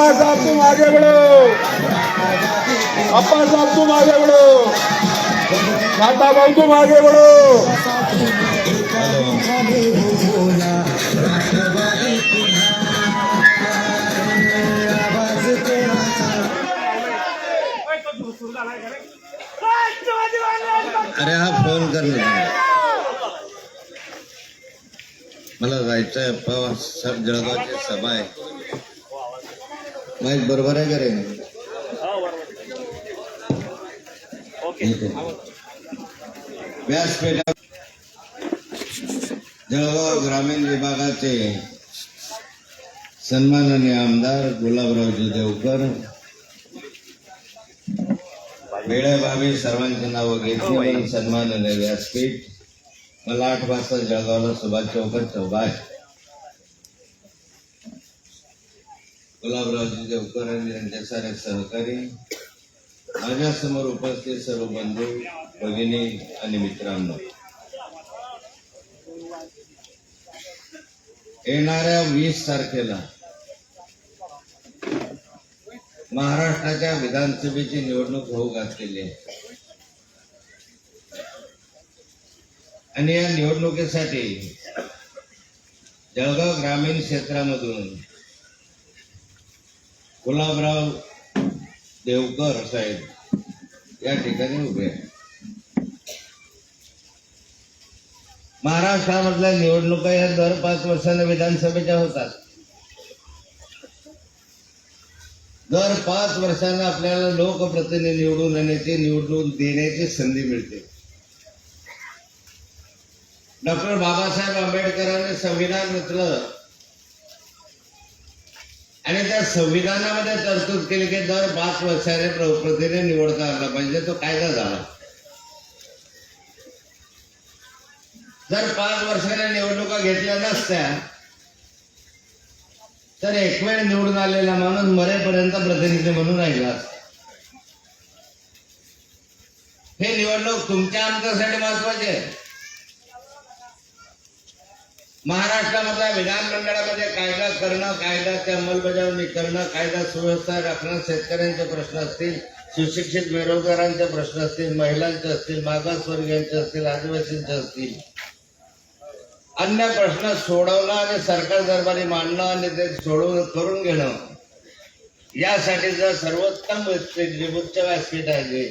अप्पा साहब तुम आगे बढ़ो अप्पा साहब तुम आगे बढ़ो नाता भाऊ तुम आगे बढ़ो अरे हा फोन कर मला जायचंय अप्पा सब जळगावची सभा आहे. माहीत बरोबर आहे का रे. व्यासपीठा जळगाव ग्रामीण विभागाचे सन्माननीय आमदार गुलाबरावजी देवकर. वेळेभावी सर्वांची नावं घेतली सन्माननीय व्यासपीठ. मला आठ वाजता जळगावला सुभाष चौकात सभा आहे गुलाबरावजी देवकर आणि त्यांचे सारे सहकारी. माझ्यासमोर उपस्थित सर्व बंधू भगिनी आणि मित्रांनो. येणाऱ्या वीस तारखेला महाराष्ट्राच्या विधानसभेची निवडणूक होऊ घातलेली आहे. आणि या निवडणुकीसाठी जळगाव ग्रामीण क्षेत्रामधून गुलाबराव देवकर साहेब या ठिकाणी उभे महाराष्ट्रामधल्या निवडणुका या दर पाच वर्षांना विधानसभेच्या होतात. दर पाच वर्षांना आपल्याला लोकप्रतिनिधी निवडून येण्याची निवडणूक देण्याची संधी मिळते. डॉक्टर बाबासाहेब आंबेडकरांनी संविधान रचलं. आणि त्या संविधानामध्ये तरतूद केली की दर पाच वर्षाने प्र- प्रतिनिधी निवडता आला पाहिजे तो कायदा झाला. जर पाच वर्षाने निवडणुका घेतल्या नसत्या तर एक वेळ निवडून आलेला माणूस मरेपर्यंत प्रतिनिधी म्हणून राहिला हे निवडणूक तुमच्या अंतासाठी महत्वाची आहे. महाराष्ट्रामधल्या विधानमंडळामध्ये कायदा करणं कायद्याची अंमलबजावणी करणं कायदा सुव्यवस्था राखणं शेतकऱ्यांचे प्रश्न असतील सुशिक्षित बेरोजगारांचे प्रश्न असतील महिलांचे असतील मागासवर्गीयांचे असतील आदिवासींचे असतील. अन्य प्रश्न सोडवणं आणि सरकार दरबारी मांडणं आणि ते सोडवून करून घेणं. यासाठी जर सर्वोत्तम व्यासपीठ जे उच्च व्यासपीठ आहे जे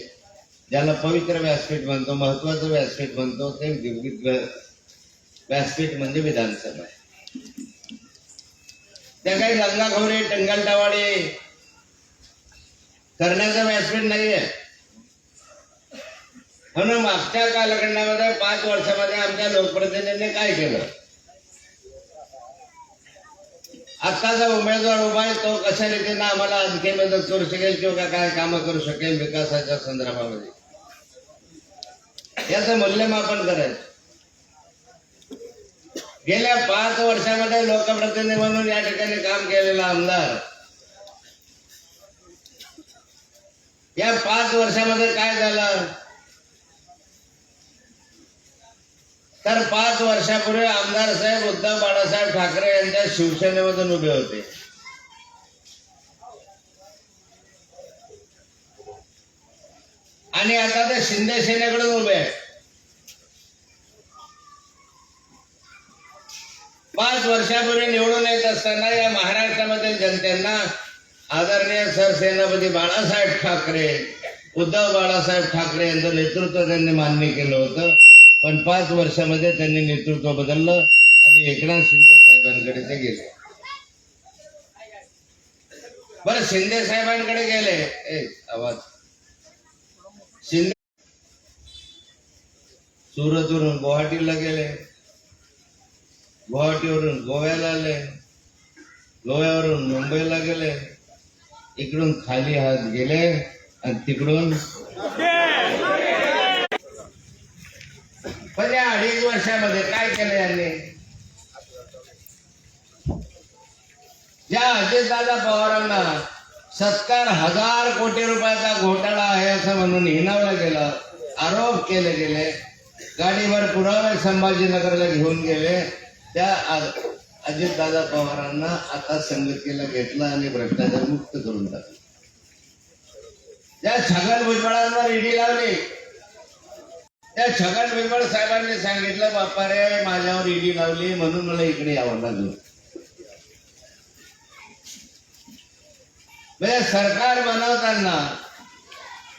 ज्याला पवित्र व्यासपीठ म्हणतो महत्वाचं व्यासपीठ म्हणतो ते व्यासपीठ म्हणजे विधानसभा आहे. त्या काही गंगाखोरी टंगलटावाडे करण्याचं व्यासपीठ नाहीये. म्हणून मागच्या कालखंडामध्ये पाच वर्षामध्ये आमच्या लोकप्रतिनिधींनी काय केलं? आत्ताचा उमेदवार उभा आहे तो कशा रीतीनं आम्हाला आणखी मदत करू शकेल किंवा काय कामं करू शकेल विकासाच्या संदर्भामध्ये? याचं मूल्यमापन करायचं. गेल्या पाच वर्षामध्ये लोकप्रतिनिधी म्हणून या ठिकाणी काम केलेला आमदार. या पाच वर्षामध्ये काय झालं? तर पाच वर्षापूर्वी आमदार साहेब उद्धव बाळासाहेब ठाकरे यांच्या शिवसेनेमधून उभे होते. आणि आता ते शिंदे सेनेकडून उभे आहेत. पाच वर्षापूर्वी निवडून येत असताना या महाराष्ट्रामधील जनतेना आदरणीय सरसेनापती बाळासाहेब ठाकरे उद्धव बाळासाहेब ठाकरे यांचं नेतृत्व त्यांनी मान्य केलं होतं. पण पाच वर्षामध्ये त्यांनी नेतृत्व बदललं आणि एकनाथ शिंदे साहेबांकडे ते गेले. बरं शिंदे साहेबांकडे गेले. ए आवाज. शिंदे सुरतवरून गुवाहाटीला गेले. गुवाहाटीवरून गोव्याला आले. गोव्यावरून मुंबईला गेले. इकडून खाली हात गेले आणि तिकडून पण या अडीच वर्षामध्ये काय केलं यांनी? ज्या अजितदादा पवारांना सत्तर हजार कोटी रुपयाचा घोटाळा आहे असं म्हणून हिनावलं गेलं. आरोप केले गेले. गाडीवर पुरावे संभाजीनगरला घेऊन गेले. त्या आ- अजितदादा पवारांना आता संगतीला घेतलं आणि भ्रष्टाचार मुक्त करून टाकलं. त्या छगन भुजबळांवर ईडी लावली. त्या छगन भुजबळ साहेबांनी सांगितलं बापा रे माझ्यावर ईडी लावली म्हणून मला इकडे यावं लागलं. म्हणजे सरकार बनवताना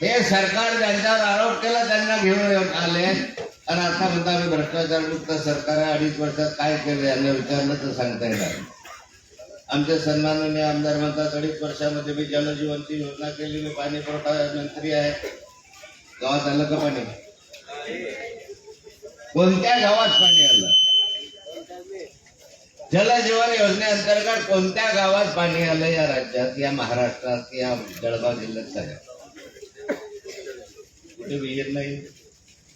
हे सरकार ज्यांच्यावर आरोप केला त्यांना घेऊन येऊन आले. आणि आता म्हणता आम्ही भ्रष्टाचार मुक्त सरकार अडीच वर्षात काय केलं यांना विचारलं तर सांगता येणार आमचे सन्माननीय आमदार म्हणतात अडीच वर्षामध्ये मी जलजीवनची योजना केली मी पाणी पुरवठा मंत्री आहे. गावात आलं का पाणी? कोणत्या गावात पाणी आलं? जलजीवन योजनेअंतर्गत कोणत्या गावात पाणी आलं या राज्यात या महाराष्ट्रात या जळगाव जिल्ह्यात सगळ्यात? कुठे विहीर नाही?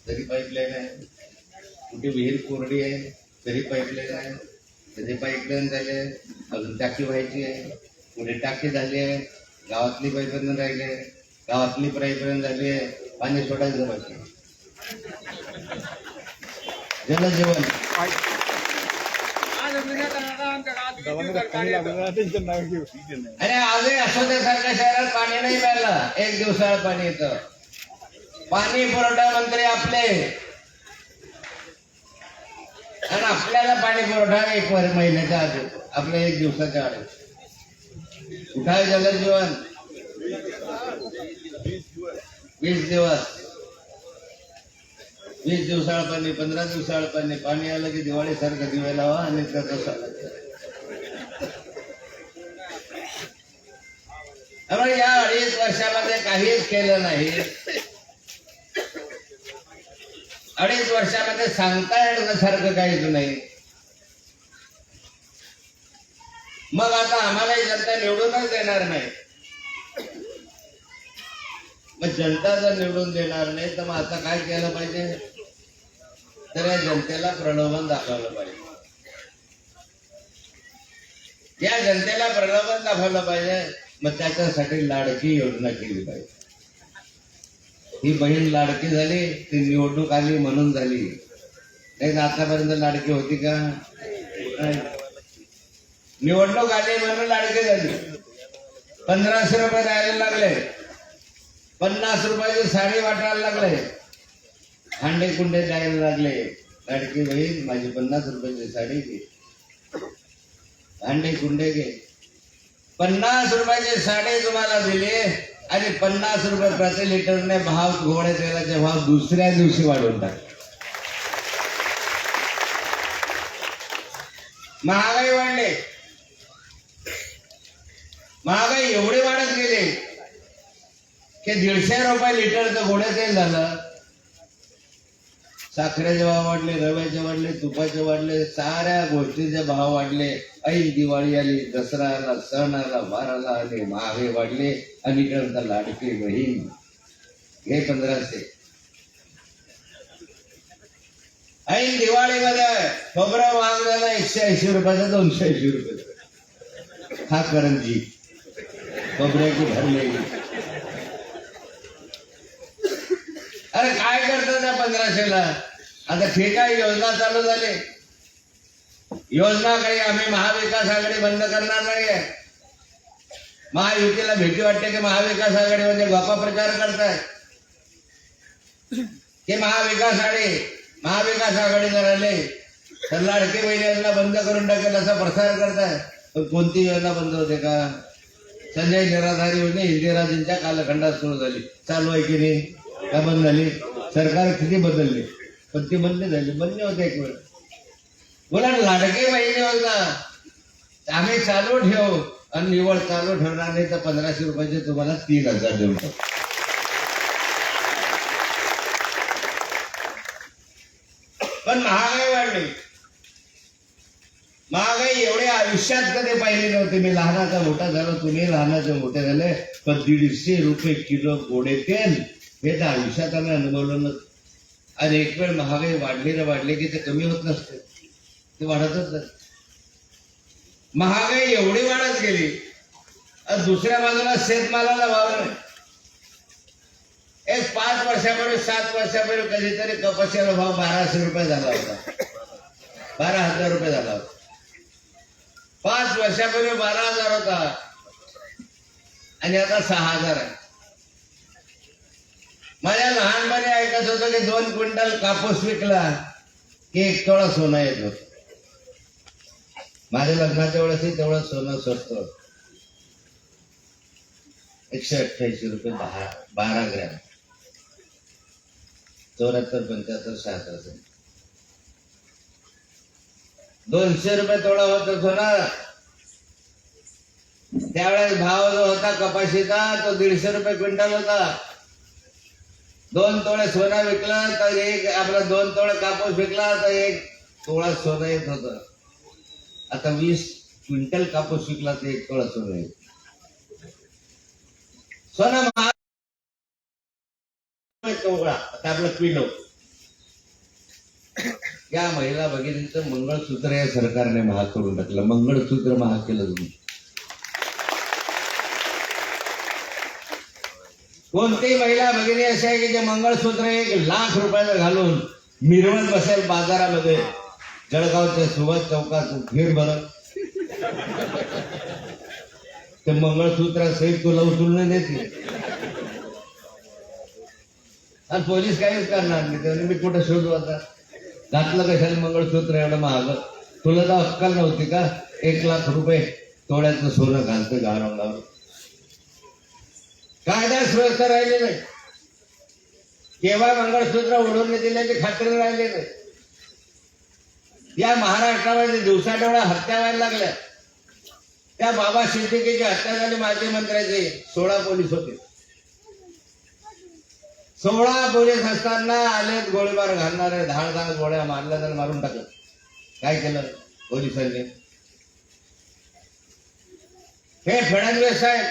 तरी पाईपलाईन आहे. कुठे विहीर कोरडी आहे तरी पाईपलाईन आहे. त्याचे पाईपलाईन झाले अजून टाकी व्हायची आहे. पुढे टाकी झाली आहे. गावातली पाईपलाईन राहिली आहे. गावातली पाईपलाईन झाली आहे. पाणी सोडायचं बाकी जलजीवन अरे आजही अशोध्यासारख्या शहरात पाणी नाही प्यायला. एक दिवसाळ पाणी येतं. पाणी पुरवठा मंत्री आपले. आणि आपल्याला पाणी पुरवठा एक वर महिन्याच्या आत आपल्या एक दिवसाच्या आड काय झालं जीवन? वीस दिवस. वीस दिवसाळ पाणी पंधरा दिवसाळ पाणी. पाणी आलं की दिवाळी सारखं दिवे लावा आणि त्याचं स्वागत करा. या अडीच वर्षामध्ये काहीच केलं नाही. अडीच वर्षामध्ये सांगता येण्यासारखं काहीच नाही मग आता आम्हालाही जनता निवडूनच देणार नाही. मग जनता जर निवडून देणार नाही तर मग आता काय केलं पाहिजे? तर या जनतेला प्रलोभन दाखवलं पाहिजे. या जनतेला प्रलोभन दाखवलं पाहिजे. मग त्याच्यासाठी लाडकी योजना केली पाहिजे. ही बहीण लाडकी झाली ती निवडणूक आली म्हणून झाली. नाही आतापर्यंत लाडकी होती का? निवडणूक आली म्हणून लाडकी झाली. पंधराशे रुपये द्यायला लागले. पन्नास रुपयाची साडी वाटायला लागले. हांडे कुंडे द्यायला लागले. लाडकी बहीण माझी पन्नास रुपयाची साडी घे. हांडे कुंडे घे. पन्नास रुपयाची साडी तुम्हाला दिली. आणि पन्नास रुपये प्रति लिटरने भाव घोडे तेलाचे भाव दुसऱ्या दिवशी वाढवून टाक महागाई वाढले. महागाई एवढी वाढत गेले की दीडशे रुपये लिटरचं घोडे तेल झालं. साखरेचे भाव वाढले रव्याचे वाढले तुपाचे वाढले साऱ्या गोष्टीचे भाव वाढले. ऐन दिवाळी आली दसरा आला सण आला बाराला आले महागाई वाढले. अलीकडचा लाडकी बहीण. हे पंधराशे. ऐन दिवाळीमध्ये खोबरं महाग एकशे ऐंशी रुपयाचा दोनशे ऐंशी रुपये हा करंजी. खोबऱ्याची भरलेली. अरे काय करतात त्या पंधराशेला? आता ठीक आहे योजना चालू झाली. योजना काही आम्ही महाविकास आघाडी बंद करणार नाहीये. महायुतीला भीती वाटते की महाविकास आघाडी म्हणजे गप्पा प्रचार करताय की महाविकास आघाडी महाविकास आघाडी राहिले. तर लाडकी बहिणी योजना बंद करून टाकेल असा प्रसार करताय पण कोणती योजना बंद होते का? संजय निराधार योजना इंदिराजींच्या कालखंडात सुरू झाली. चालू आहे की नाही? का बंद झाली? सरकार किती बदलले? पण ती बंद झाली. बंद होते एक वेळ. बोला ना, लाडकी बहिणी योजना. आम्ही चालू ठेवू. आणि निवड चालू ठेवणार नाही तर पंधराशे रुपयाचे तुम्हाला तीन हजार देऊ टाकू. पण महागाई वाढली. महागाई एवढे आयुष्यात कधी पाहिली नव्हती. मी लहानाचा मोठा झालो तुम्ही लहानाचे मोठे झाले पण दीडशे रुपये किलो गोडे तेल हे तर आयुष्यात आम्ही अनुभवलं नसतं आणि एक वेळ महागाई वाढली ना वाढली की ते कमी होत नसते. ते वाढतच नसते महागाई एवढी वाढत गेली. दुसऱ्या बाजूला शेतमालाला भाव नाही. एक पाच वर्षापूर्वी सात वर्षापूर्वी कधीतरी कपाशीला भाव बाराशे रुपये झाला होता. बारा हजार रुपये झाला होता. पाच वर्षापूर्वी बारा हजार होता. आणि आता सहा हजार आहे. माझ्या लहानपणी ऐकत होतो की दोन क्विंटल कापूस विकला की एक तोळा सोनं येत होत. माझ्या लग्नाच्या वेळेसही तेवढं सोनं स्वस्त एकशे अठ्ठ्याऐंशी रुपये दहा बारा ग्रॅम. चौऱ्याहत्तर पंच्याहत्तर शहात्तर दोनशे रुपये तोडा होता सोनार त्यावेळेस भाव जो होता कपाशीचा तो दीडशे रुपये क्विंटल होता. दोन तोळे सोनं विकला तर एक आपला दोन तोळे कापूस विकला तर एक तोळा सोनं येत होत. आता वीस क्विंटल कापूस विकला ते एक तोळा सोनं येत आता आपलं या महिला भगिनीचं मंगळसूत्र या सरकारने महाग करून टाकलं. मंगळसूत्र महाग केलं तुम्ही. कोणतीही महिला भगिनी अशी आहे की जे मंगळसूत्र एक लाख रुपयाचं घालून मिरवत बसेल बाजारामध्ये? जळगावच्या सुभाष चौकात फिर बरं ते मंगळसूत्र सहित तुला उचलून देते आणि पोलीस काहीच करणार नाही. त्याने मी कुठं शोधू आता? घातलं कशाला मंगळसूत्र एवढं महाग? तुला तर अक्कल नव्हती का? एक लाख रुपये तोड्याचं सोनं घालतं गारवणावर कायदा सुव्यवस्था राहिले नाही केव्हा मंगळसूत्र उडवून दिल्याची खात्री राहिली नाही या महाराष्ट्रामध्ये दिवसाढवळ्या हत्या व्हायला लागल्या. त्या बाबा सिद्दीकीची हत्या झाली माजी मंत्र्याचे. सोळा पोलीस होते. सोळा पोलीस असताना आले गोळीबार घालणारे. धाड धाड गोळ्या मारल्या तर मारून टाकलं. काय केलं पोलिसांनी? हे फडणवीस साहेब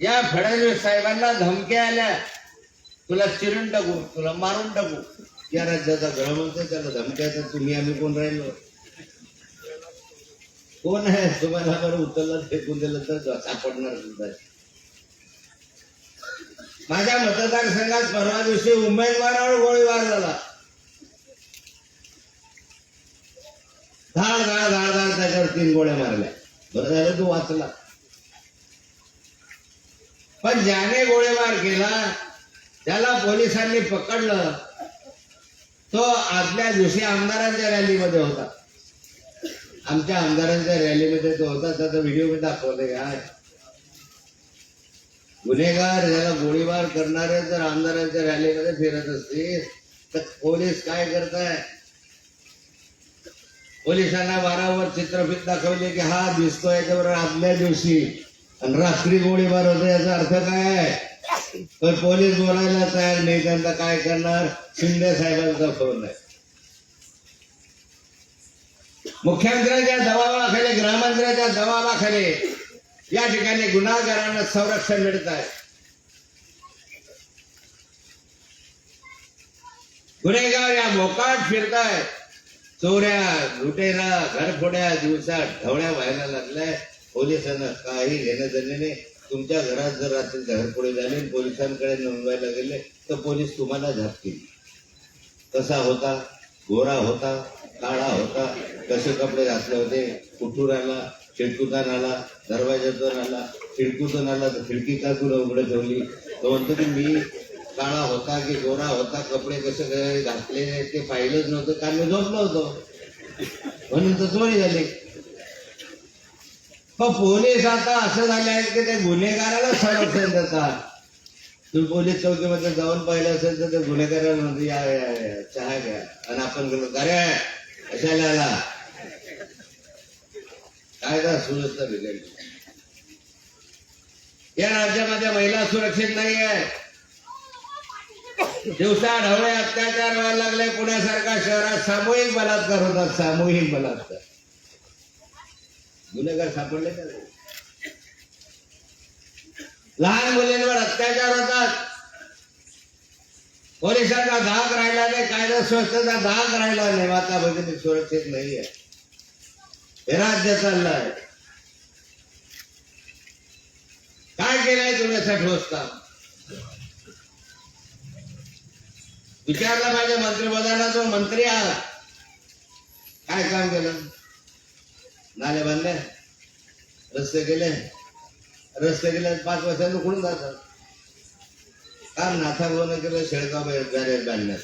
या फडणवीस साहेबांना धमक्या आल्या. तुला चिरून टाकू तुला मारून टाकू. या राज्याचा गृहमंत्री त्याला धमक्या तुम्ही आम्ही कोण राहिलो? कोण आहे? तुम्हाला बरं उचललं फेकून दिलं तर सापडणार सुद्धा माझ्या मतदारसंघात परवा दिवशी उमेदवारावर गोळीबार झाला. धाड धाड धाड धाड त्याच्यावर तीन गोळ्या मारल्या. बरं झालं तू वाचला. पण ज्याने गोळीबार केला त्याला पोलिसांनी पकडलं. तो आदल्या दिवशी आमदारांच्या रॅलीमध्ये होता. आमच्या आमदारांच्या रॅलीमध्ये तो होता त्याचा व्हिडिओ मी दाखवले काय गुन्हेगार ज्याला गोळीबार करणारे जर आमदारांच्या रॅलीमध्ये फिरत असतील तर पोलीस काय करताय? पोलिसांना बारावर चित्रफित दाखवले की हा दिसतोय याच्याबरोबर आदल्या दिवशी. आणि रात्री गोळीबार होतो याचा अर्थ काय? आहे पण पोलीस बोलायला तयार नाही त्यांना काय करणार? शिंदे साहेबांचा फोन आहे मुख्यमंत्र्यांच्या दबावाखाली गृहमंत्र्यांच्या दबावाखाली या ठिकाणी गुन्हागारांना संरक्षण मिळत आहे. गुन्हेगार या मोकाट फिरताय. चोऱ्या लुटेरा घरफोड्या दिवसा ढवळ्या व्हायला लागलाय. पोलिसांना काही घेणं देणे नाही. तुमच्या घरात जर रात्री घरफोडे झाले पोलिसांकडे नोंदवायला गेले तर पोलीस तुम्हाला झापतील कसा होता? गोरा होता? काळा होता? कसे कपडे घातले होते? कुठून आला? खिडकूतून आला? दरवाज्यातून आला? खिडकूतून आला तर खिडकी का तुला उघडं ठेवली? तो म्हणतो की मी काळा होता की गोरा होता? कपडे कसे घातले? ते पाहिलंच नव्हतं. कारण मी झोपलो होतो. म्हणून तर चोरी झाली. पण पोलीस आता असं झाले आहेत की ते गुन्हेगाराला संरक्षण देतात तुम्ही पोलीस चौकीमध्ये जाऊन पाहिलं असेल तर ते गुन्हेगाराला या चहा घ्या आणि आपण गेलो. अरे कशाला कायदा सुव्यवस्था बिघडली. या राज्यामध्ये महिला सुरक्षित नाही आहे. दिवसा ढवळे अत्याचार व्हायला लागले. पुण्यासारख्या शहरात सामूहिक बलात्कार होतात सामूहिक बलात्कार. गुन्हेगार सापडले का नाही? लहान मुलींवर अत्याचार होतात. पोलिसांचा धाक राहिला नाही कायदा सुव्यवस्थेचा धाक राहिला नाही. माता भगिनी सुरक्षित नाहीये. हे राज्य चाललंय. काय केलंय तुम्ही ठोस काम? विचारला पाहिजे मंत्रिपदाला तो मंत्री आला. काय काम केलं? नाले बांधले रस्ते केले. रस्ते गेले पाच वर्षांनी उकडून जातात. का नाथा केलं शेळगाव बॅरेज बांधण्यात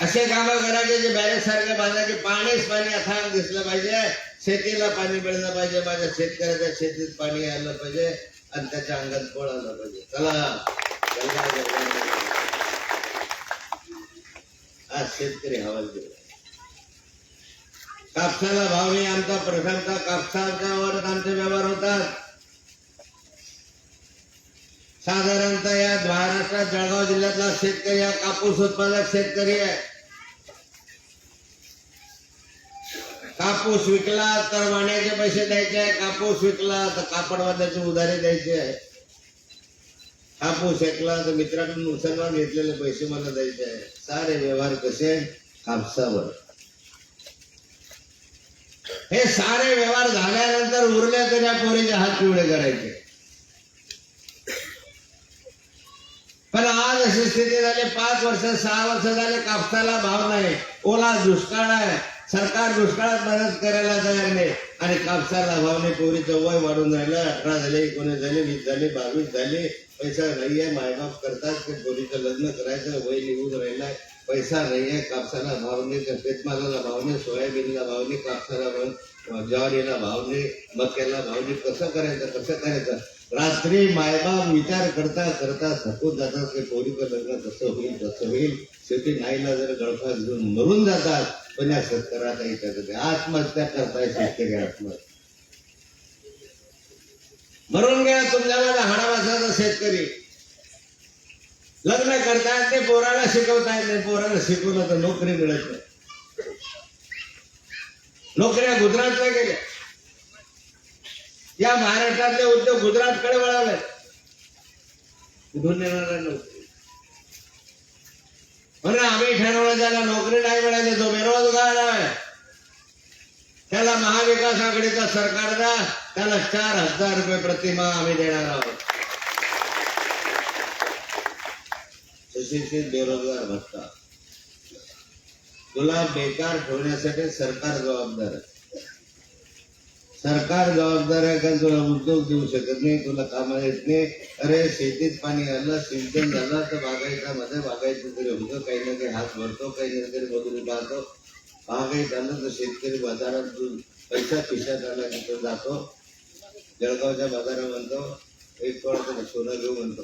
असे काम करायचे जे बॅरेज सारखे बांधायचे. पाणीच पाणी अथांग दिसलं पाहिजे. शेतीला पाणी मिळलं पाहिजे. माझ्या शेतकऱ्याच्या शेतीत पाणी आलं पाहिजे. आणि त्याच्या अंगात पळ आलं पाहिजे. चला. आज शेतकरी हवाल दिला. कापसाला भाव नाही आमचा प्रथमता कापसावर आमचे व्यवहार होतात. साधारणतः या महाराष्ट्रात जळगाव जिल्ह्यातला शेतकरी हा कापूस उत्पादक शेतकरी आहे. कापूस विकला तर वाण्याचे पैसे द्यायचे आहे कापूस विकला तर कापडवाल्याची उधारी द्यायची आहे. हापूस विकला तर मित्राकडून मुसलमान घेतलेले पैसे मला द्यायचे आहे. सारे व्यवहार कसे कापसावर हे सारे व्यवहार झाल्यानंतर उरले तरी पोरीचे हात पिवळे करायचे. पण आज अशी स्थिती झाली पाच वर्ष सहा वर्ष झाले कापसाला भाव नाही. ओला दुष्काळ आहे. सरकार दुष्काळात मदत करायला तयार नाही. आणि कापसाला भाव नाही. पोरीचं वय वाढून राहिलं. अठरा झाले एकोणीस झाले वीस झाले बावीस झाले. पैसा नाहीये मायबाप करतात ते पोरीचं लग्न करायचं वय निघून राहिलाय. पैसा नाहीये कापसाला भाव नाही तर शेतमालाला भाव नाही सोयाबीनला भाव नाही कापसाला भाव ज्वारीला भाव नाही मक्याला भाव नाही. कसं करायचं कसं करायचं? रात्री मायबाप विचार करता करता थकून जातात की पोरीचं लग्न कसं होईल कसं होईल. शेवटी नाईला जर गळफास घेऊन मरून जातात पण या शेतकऱ्याला काही आत्महत्या करताय शेतकरी आत्महत्या. मरून गेला तुमच्यामध्ये हाडावासाचा शेतकरी. लग्न करतायत ते पोराला शिकवतायत नाही पोराला शिकवलं तर नोकरी मिळत नाही. नोकऱ्या गुजरातला गेल्या. या महाराष्ट्रातले उद्योग गुजरातकडे वळवले कुठून येणार नोकरी म्हणून आम्ही ठरवलं त्याला नोकरी नाही मिळाली तो बेरोजगार आहे त्याला महाविकास आघाडीचा सरकार द्या त्याला चार हजार रुपये प्रतिमा आम्ही देणार आहोत. सुशिक्षित बेरोजगार भत्ता. तुला बेकार ठेवण्यासाठी सरकार जबाबदार आहे. सरकार जबाबदार आहे का तुला उद्योग देऊ शकत नाही तुला कामाला येत नाही? अरे शेतीत पाणी आलं सिंचन झालं तर बागायतामध्ये बागायचं तरी होतं काही ना काही हात भरतो काही ना तरी मजुरी पाहतो. बागायत आलं तर शेतकरी बाजारात पैसा खिशात आला तिथं जातो. जळगावच्या बाजारात म्हणतो एक थोडं सोनं घेऊ म्हणतो.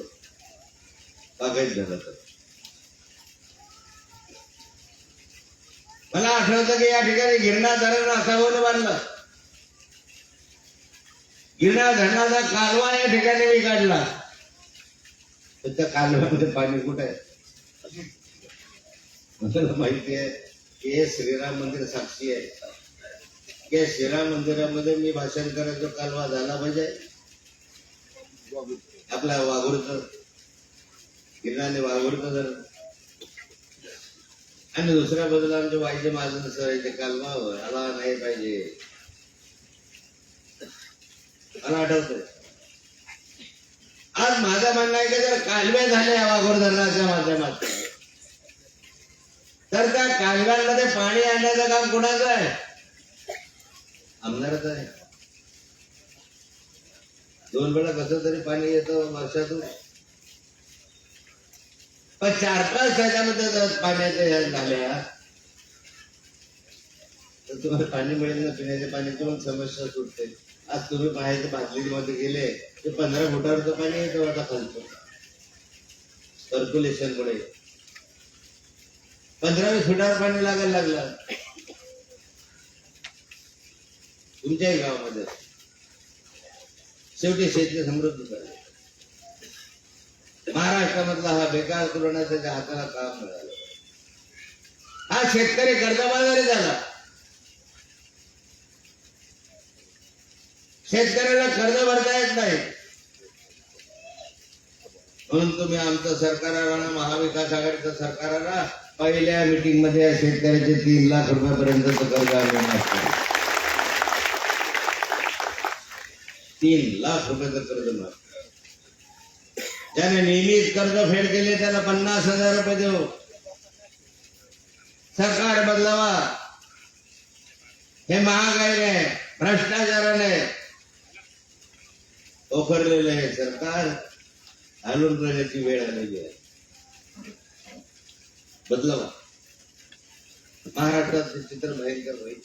बागायत झालं तर. मला आठवतं की या ठिकाणी गिरणा धरण असावं बांधलं. गिरणा धरणाचा कालवा या ठिकाणी मी काढला. तर त्या कालव्यामध्ये पाणी कुठे आहे? मला माहिती आहे. की हे श्रीराम मंदिर साक्षी आहे. की या श्रीराम मंदिरामध्ये मी भाषण करायचो कालवा झाला म्हणजे. आपल्या वाघूरचं गिरणाने वाघूरचं जर. आणि दुसऱ्या बाजूला आमचे वाईचे महाजन सर आहे ते कालवा आला नाही पाहिजे. मला आठवतंय. आज माझं म्हणणं आहे की जर कालव्या झाल्या वाघोर धरणाच्या माध्यमातून तर त्या कालव्यांमध्ये पाणी आणण्याचं काम कुणाचं आहे? आमदारच आहे. दोन वेळा कसं तरी पाणी येतं वर्षातून. पण चार पाच त्याच्यामध्ये पाण्याच्या ह्या झाल्या तर तुम्हाला पाणी मिळेल ना पिण्याचे पाणी मग समस्या सुटते आज तुम्ही बाहेरच्या बादलीमध्ये गेले ते पंधरा फुटावरचं पाणी येतं वाटा खालचं. सर्क्युलेशन मुळे. पंधरा वीस फुटावर पाणी लागायला लागलं. तुमच्याही गावामध्ये. शेवटी शेती समृद्ध झाली. महाराष्ट्रामधला हा बेकार तुलना त्याच्या हाताला काम मिळालं. हा शेतकरी कर्जबाजारी झाला. शेतकऱ्याला कर्ज भरता येत नाही. म्हणून तुम्ही आमचं सरकार आणा महाविकास आघाडीचं सरकार आणा पहिल्या मीटिंगमध्ये या शेतकऱ्याचे तीन लाख रुपयापर्यंत कर्ज आम्ही तीन लाख रुपयाचं कर्ज माफ ज्याने नेहमीच कर्ज फेड केले त्याला पन्नास हजार रुपये देऊ. सरकार बदलावा. हे महागाईने भ्रष्टाचाराने ओखरलेलं आहे सरकार घालून राहण्याची वेळ आलेली आहे. बदलावा. महाराष्ट्रात चित्र भयंकर होईल.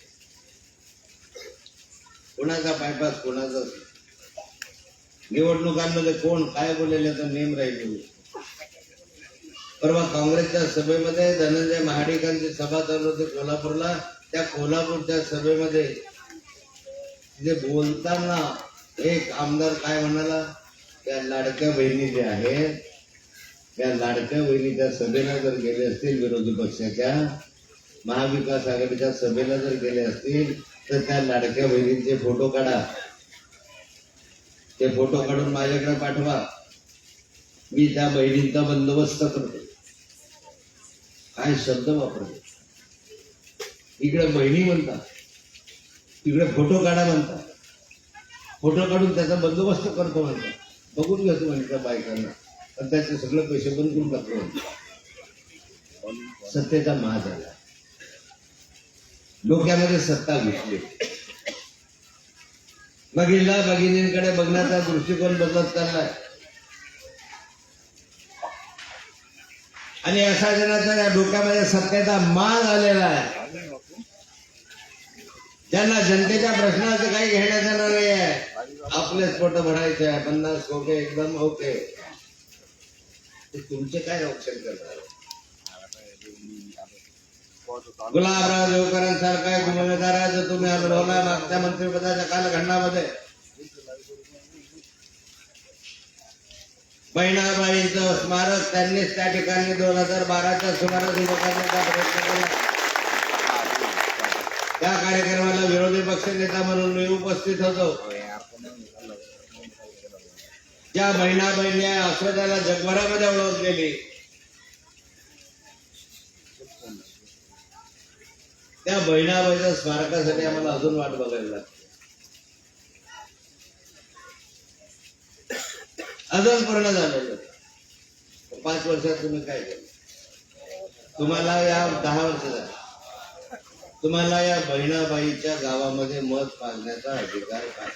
कोणाचा बायपास कोणाचा निवडणुकांमध्ये कोण काय बोललेल्याचा नेम राहील परवा काँग्रेसच्या सभेमध्ये धनंजय महाडिकांची सभा चालू होती कोल्हापूरला. त्या कोल्हापूरच्या सभेमध्ये जे बोलताना एक आमदार काय म्हणाला त्या लाडक्या बहिणी ज्या आहेत त्या लाडक्या वहिनीच्या सभेला जर गेले असतील विरोधी पक्षाच्या महाविकास आघाडीच्या सभेला जर गेले असतील तर त्या लाडक्या बहिणींचे फोटो काढा. ते फोटो काढून माझ्याकडे पाठवा. मी त्या बहिणींचा बंदोबस्त करतो. काय शब्द वापरतो? इकडे बहिणी म्हणतात. तिकडे फोटो काढा म्हणतात. फोटो काढून त्याचा बंदोबस्त करतो म्हणतात. बघून घेतो म्हणजे बायकांना. पण त्याचे सगळे पैसे बंद करून टाकतो म्हणतात. सत्तेचा महा झाला. डोक्यामध्ये सत्ता घुसली. भगिनीला भगिनींकडे बघण्याचा दृष्टिकोन बदलत चाललाय. आणि अशा जणांच्या या डोक्यामध्ये सत्तेचा मान आलेला आहे. ज्यांना जनतेच्या प्रश्नाचं काही घेण्याचं नाही आहे आपलेच पोट भरायचे आहे पन्नास खोके एकदम ओके. तुमचे काय रक्षण करणार गुलाबराव देवकरांसारखा उमेदवार आहे जो तुम्ही लढवला मागच्या मंत्रिपदाच्या कालखंडामध्ये. बहिणाबाईंचं स्मारक त्यांनीच त्या ठिकाणी दोन हजार बाराच्या सुमारास उभं करण्याचा प्रयत्न केला. त्या कार्यक्रमाला विरोधी पक्ष नेता म्हणून मी उपस्थित होतो. ज्या बहिणाबाईंनी अस्वदाला जगभरामध्ये ओळखलेली त्या बहिणाबाईच्या स्मारकासाठी आम्हाला अजून वाट बघायला लागते. अजून पूर्ण झालेलं पाच वर्षात तुम्ही काय केलं? तुम्हाला या दहा वर्ष झाले. तुम्हाला या बहिणाबाईच्या गावामध्ये मत मागण्याचा अधिकार काय?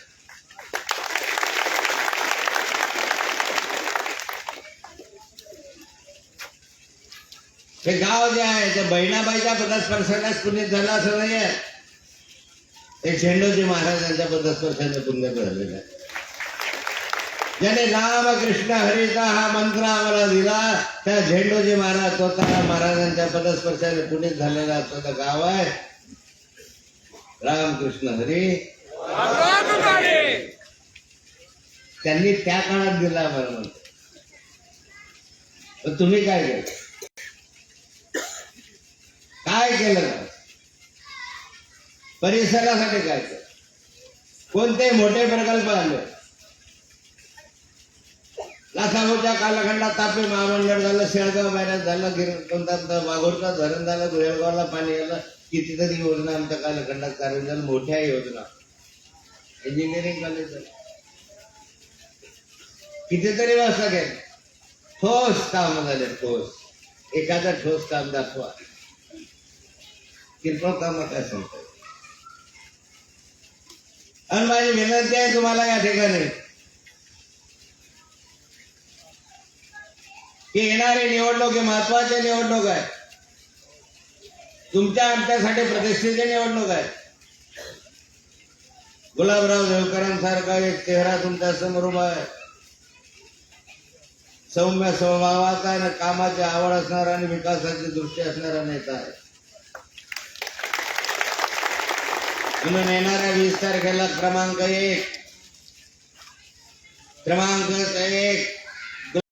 हे गाव जे आहे ते बहिणाबाईच्या पदस्पर्शानेच पुण्य झालं असं नाही आहे. हे झेंडोजी महाराजांच्या पदस्पर्शाने पुण्य झालेलं आहे. ज्याने राम कृष्ण हरीचा हा मंत्र आम्हाला दिला त्या झेंडोजी महाराज स्वतः महाराजांच्या पदस्पर्शाने पुण्यात झालेला असं गाव आहे. रामकृष्ण हरी. त्यांनी त्या काळात दिला आम्हाला तुम्ही काय केलं? काय केलं परिसरासाठी काय केलं कोणते मोठे प्रकल्प आले. लाखांच्या कालखंडात तापी महामंडळ झालं शेळगाव बॅनर झालं गिर कोणता वाघोरचा धरण झालं धुळेगावला पाणी आलं कितीतरी योजना आमच्या कालखंडात कारण झालं मोठ्या योजना. इंजिनिअरिंग कॉलेज झालं. कितीतरी व्यवस्था केली ठोस काम झाले ठोस. एखादा ठोस काम दाखवा. किरकोळ काम काय सांगतात आणि माझी विनंती आहे तुम्हाला या ठिकाणी. की येणारी निवडणूक ही महत्वाची निवडणूक आहे. तुमच्या आमच्यासाठी प्रतिष्ठेची निवडणूक आहे. गुलाबराव देवकरांसारखा एक चेहरा तुमच्यासमोर उभा आहे. सौम्य स्वभावाचा आणि कामाची आवड असणारा आणि विकासाची दृष्टी असणारा नेता आहे. म्हणून येणाऱ्या वीस तारखेला क्रमांक एक. क्रमांक एक.